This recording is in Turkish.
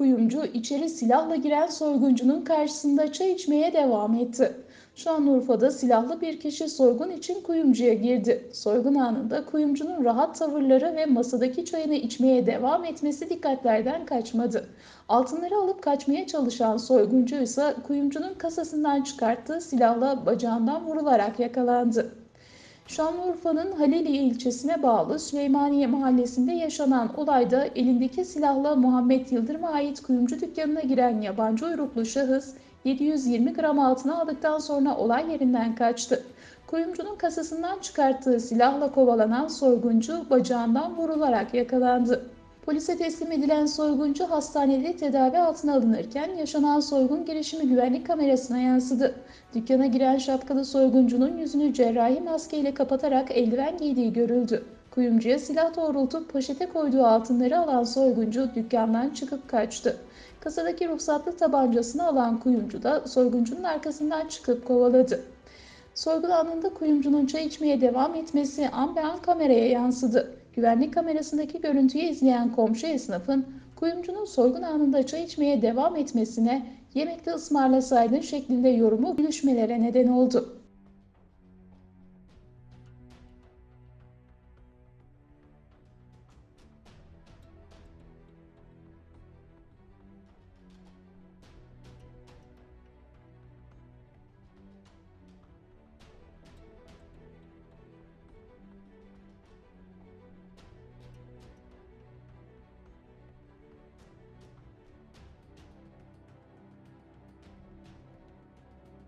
Kuyumcu içeri silahla giren soyguncunun karşısında çay içmeye devam etti. Şanlıurfa'da silahlı bir kişi soygun için kuyumcuya girdi. Soygun anında kuyumcunun rahat tavırları ve masadaki çayını içmeye devam etmesi dikkatlerden kaçmadı. Altınları alıp kaçmaya çalışan soyguncu ise kuyumcunun kasasından çıkarttığı silahla bacağından vurularak yakalandı. Şanlıurfa'nın Halili ilçesine bağlı Süleymaniye mahallesinde yaşanan olayda elindeki silahla Muhammed Yıldırım'a ait kuyumcu dükkanına giren yabancı uyruklu şahıs 720 gram altına aldıktan sonra olay yerinden kaçtı. Kuyumcunun kasasından çıkarttığı silahla kovalanan soyguncu bacağından vurularak yakalandı. Polise teslim edilen soyguncu hastanede tedavi altına alınırken yaşanan soygun girişimi güvenlik kamerasına yansıdı. Dükkana giren şapkalı soyguncunun yüzünü cerrahi maskeyle kapatarak eldiven giydiği görüldü. Kuyumcuya silah doğrultup poşete koyduğu altınları alan soyguncu dükkandan çıkıp kaçtı. Kasadaki ruhsatlı tabancasını alan kuyumcu da soyguncunun arkasından çıkıp kovaladı. Soygun anında kuyumcunun çay içmeye devam etmesi an be an kameraya yansıdı. Güvenlik kamerasındaki görüntüyü izleyen komşu esnafın kuyumcunun soygun anında çay içmeye devam etmesine yemekte ısmarlasaydın şeklinde yorumu gülüşmelere neden oldu.